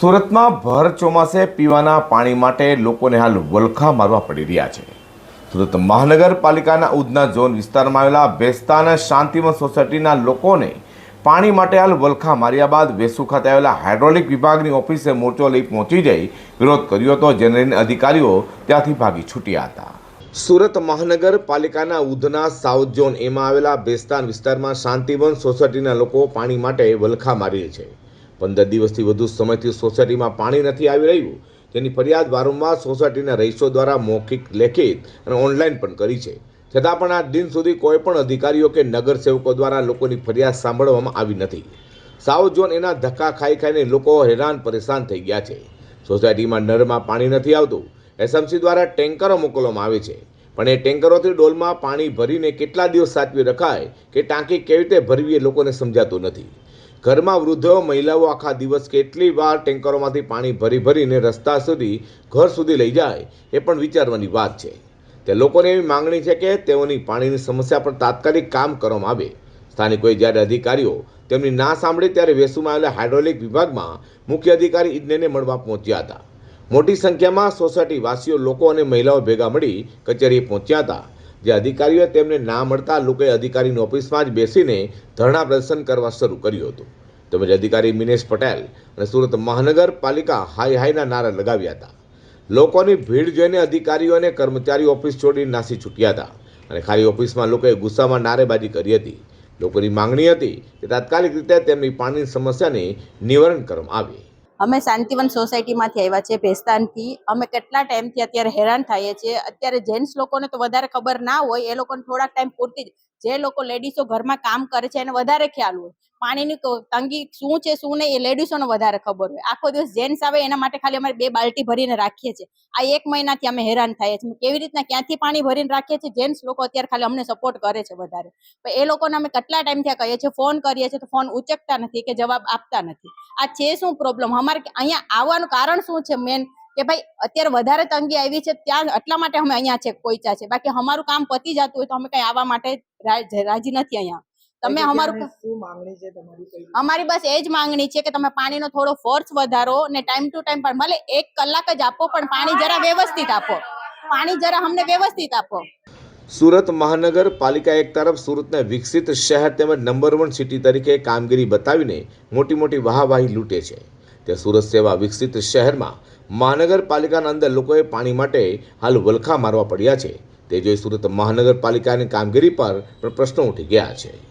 સુરતમાં ભર ચોમાસે પીવાના પાણી માટે લોકોને હાલ વલખા મારવા પડી રહ્યા છે. સુરત મહાનગરપાલિકાના ઉધના ઝોન વિસ્તારમાં આવેલા બેસ્તાન શાંતિવન સોસાયટીના લોકોને પાણી માટે હાલ વલખા માર્યા બાદ વેસુ ખાતે આવેલા હાઇડ્રોલિક વિભાગની ઓફિસે મોરચો લઈ પહોંચી જઈ વિરોધ કર્યો હતો, જેને અધિકારીઓ ત્યાંથી ભાગી છૂટ્યા હતા. સુરત મહાનગરપાલિકાના ઉધના સાઉથ ઝોન એમાં આવેલા બેસ્તાન વિસ્તારમાં શાંતિવન સોસાયટીના લોકો પાણી માટે વલખા મારી છે. પંદર દિવસથી વધુ સમયથી સોસાયટીમાં પાણી નથી આવી રહ્યું. તેની ફરિયાદ વારંવાર સોસાયટીના રહીશો દ્વારા મૌખિક લેખિત અને ઓનલાઈન પણ કરી છે. છતાં પણ આ દિન સુધી કોઈ પણ અધિકારીઓ કે નગરસેવકો દ્વારા લોકોની ફરિયાદ સાંભળવામાં આવી નથી. સાઉથ ઝોન એના ધક્કા ખાઈ ખાઈને લોકો હેરાન પરેશાન થઈ ગયા છે. સોસાયટીમાં નળમાં પાણી નથી આવતું. એસએમસી દ્વારા ટેન્કરો મોકલવામાં આવે છે. પણ એ ટેન્કરોથી ડોલમાં પાણી ભરીને કેટલા દિવસ સાચવી રખાય કે ટાંકી કેવી રીતે ભરવી એ લોકોને સમજાતું નથી. ઘરમાં વૃદ્ધો, મહિલાઓ આખા દિવસ કેટલી વાર ટેન્કરોમાંથી પાણી ભરી ભરીને રસ્તા સુધી, ઘર સુધી લઈ જાય, એ પણ વિચારવાની વાત છે. તે લોકોની એવી માંગણી છે કે તેઓની પાણીની સમસ્યા પર તાત્કાલિક કામ કરવામાં આવે. સ્થાનિકોએ જ્યારે અધિકારીઓ તેમની ના સાંભળી ત્યારે વેસુમાં આવેલા હાઇડ્રોલિક વિભાગમાં મુખ્ય અધિકારી ઇજનેરને મળવા પહોંચ્યા હતા. મોટી સંખ્યામાં સોસાયટીવાસીઓ, લોકો અને મહિલાઓ ભેગા મળી કચેરીએ પહોંચ્યા હતા. જે અધિકારીઓએ તેમને ના મળતા લોકોએ અધિકારીની ઓફિસમાં જ બેસીને ધરણા પ્રદર્શન કરવા શરૂ કર્યું હતું. તેમજ અધિકારી મિનેશ પટેલ અને સુરત મહાનગરપાલિકા હાઈ હાઈના નારા લગાવ્યા હતા. લોકોની ભીડ જોઈને અધિકારીઓ અને કર્મચારીઓ ઓફિસ છોડી નાસી છૂટ્યા હતા અને ખાલી ઓફિસમાં લોકોએ ગુસ્સામાં નારેબાજી કરી હતી. લોકોની માંગણી હતી કે તાત્કાલિક રીતે તેમની પાણીની સમસ્યાને નિવારણ કરવામાં આવે. અમે શાંતિવન સોસાયટીમાંથી આવ્યા છે ભેસ્તાનથી. અમે કેટલા ટાઈમથી અત્યારે હેરાન થઈએ છીએ. અત્યારે જેન્ટ્સ લોકોને તો વધારે ખબર ના હોય, એ લોકોને થોડાક ટાઈમ પૂરતી જ. જે લોકો લેડીઝો ઘરમાં કામ કરે છે એને વધારે ખ્યાલ હોય. પાણીની તંગી શું છે, શું નહીં, એ લેડીઝોને વધારે ખબર હોય. આખો દિવસ જેન્ટ્સ આવે એના માટે ખાલી અમારે બે બાલ્ટી ભરીને રાખીએ છીએ. આ એક મહિનાથી અમે હેરાન થઈએ છીએ. કેવી રીતના ક્યાંથી પાણી ભરીને રાખીએ છીએ? જેન્ટ્સ લોકો અત્યારે ખાલી અમને સપોર્ટ કરે છે વધારે. એ લોકોને અમે કેટલા ટાઈમથી કહીએ છીએ? ફોન કરીએ છીએ તો ફોન ઉચકતા નથી કે જવાબ આપતા નથી. આ છે શું પ્રોબ્લેમ અમારે અહીંયા આવવાનું કારણ શું છે મેન કે ભાઈ, અત્યારે વધારે તંગી આવી છે, ત્યાં એટલા માટે અમે અહીંયા છે કોઈચા છે. બાકી અમારું કામ પતી જતું હોય તો અમે કઈ આવવા માટે રાજી નથી અહીંયા. તમે અમારું શું માંગણી છે તમારી અમારી બસ એ જ માંગણી છે કે તમે પાણીનો થોડો ફોર્સ વધારો ને ટાઈમ ટુ ટાઈમ પણ ભલે એક કલાક જ આપો પણ પાણી જરા વ્યવસ્થિત આપો. પાણી જરા અમને વ્યવસ્થિત આપો. સુરત મહાનગરપાલિકા એક તરફ સુરતને વિકસિત શહેર તેમજ નંબર વન સિટી તરીકે કામગીરી બતાવીને મોટી મોટી વાહવાહી લૂંટે છે. તે સુરત સેવા વિકસિત શહેરમાં મહાનગરપાલિકાના અંદર લોકોએ પાણી માટે હાલ વલખા મારવા પડ્યા છે. તે જોઈ સુરત મહાનગરપાલિકાની કામગીરી પર પણ પ્રશ્નો ઉઠી ગયા છે.